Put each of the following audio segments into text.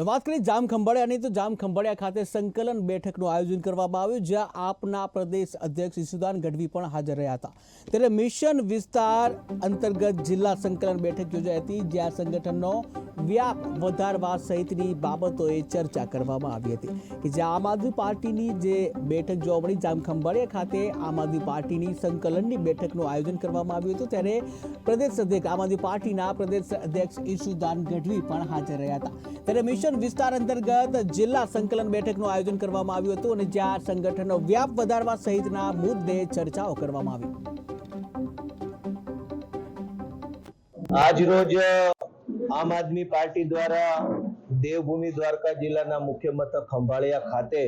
વાત કરીએ જામ ખંભાળિયાની તો જામ ખંભાળિયા ખાતે સંકલન બેઠકનું આયોજન કરવામાં આવ્યું, જ્યાં આપના પ્રદેશ અધ્યક્ષ ઈસુદાન ગઢવી પણ હાજર રહ્યા હતા. ત્યારે મિશન વિસ્તાર અંતર્ગત જિલ્લા સંકલન બેઠક યોજાઈ હતી, જ્યાં સંગઠનનો વ્યાપ વધારવા સહિતની બાબતોએ ચર્ચા કરવામાં આવી હતી કે જે આમ આદમી પાર્ટીની જે બેઠક જોવા મળી, જામખંભાળિયા ખાતે આમ આદમી પાર્ટીની સંકલનની બેઠકનું આયોજન કરવામાં આવ્યું હતું. ત્યારે પ્રદેશ અધ્યક્ષ, આમ આદમી પાર્ટીના પ્રદેશ અધ્યક્ષ ઈશુદાન ગઢવી પણ હાજર રહ્યા હતા. ત્યારે મિશન વિસ્તાર અંતર્ગત જિલ્લા સંકલન બેઠકનું આયોજન કરવામાં આવ્યું હતું અને જ્યાં સંગઠનનો વ્યાપ વધારવા સહિતના મુદ્દે ચર્ચાઓ કરવામાં આવી. આજ રોજ આમ આદમી પાર્ટી દ્વારા દેવભૂમિ દ્વારકા જિલ્લાના મુખ્ય મથક ખંભાળિયા ખાતે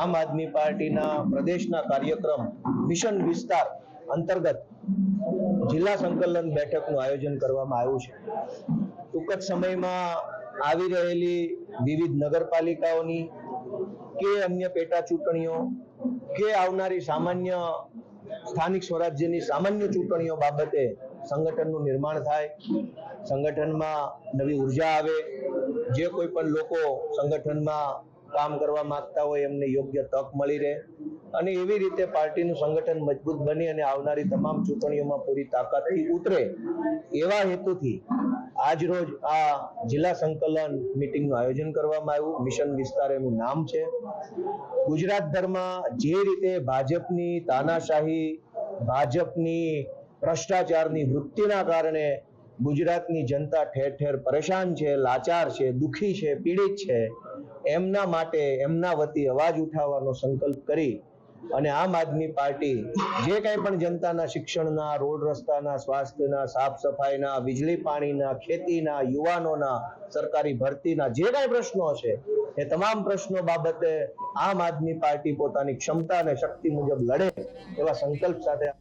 આમ આદમી પાર્ટીના પ્રદેશના કાર્યક્રમ મિશન વિસ્તાર અંતર્ગત જિલ્લા સંકલન બેઠકનું આયોજન કરવામાં આવ્યું છે. ટૂંક જ સમયમાં આવી રહેલી વિવિધ નગરપાલિકાઓની કે અન્ય પેટા ચૂંટણીઓ કે આવનારી સામાન્ય સ્થાનિક સ્વરાજ્યની સામાન્ય ચૂંટણીઓ બાબતે સંગઠનનું નિર્માણ થાય, સંગઠનમાં નવી ઊર્જા આવે, જે કોઈ પણ લોકો સંગઠનમાં કામ કરવા માંગતા હોય એમને યોગ્ય તક મળી રહે. અને એવી રીતે પાર્ટીનું સંગઠન મજબૂત બની અને આવનારી તમામ ચૂંટણીઓમાં પૂરી તાકાતથી ઉતરે, એવા હેતુથી આજ રોજ આ જિલ્લા સંકલન મિટિંગનું આયોજન કરવામાં આવ્યું. મિશન વિસ્તાર એનું નામ છે. ગુજરાતભરમાં જે રીતે ભાજપની તાનાશાહી, ભાજપની ભ્રષ્ટાચારની વૃત્તિના કારણે ગુજરાતની જનતા ઠેર ઠેર પરેશાન છે, લાચાર છે, દુઃખી છે, પીડિત છે. એમના માટે, એમના વતી અવાજ ઉઠાવવાનો સંકલ્પ કરી અને આમ આદમી પાર્ટી જે કંઈ પણ જનતાના શિક્ષણના, રોડ રસ્તાના, સ્વાસ્થ્યના, સાફ સફાઈના, વીજળી પાણીના, ખેતીના, યુવાનોના, સરકારી ભરતીના જે કાંઈ પ્રશ્નો છે, એ તમામ પ્રશ્નો બાબતે આમ આદમી પાર્ટી પોતાની ક્ષમતા અને શક્તિ મુજબ લડે એવા સંકલ્પ સાથે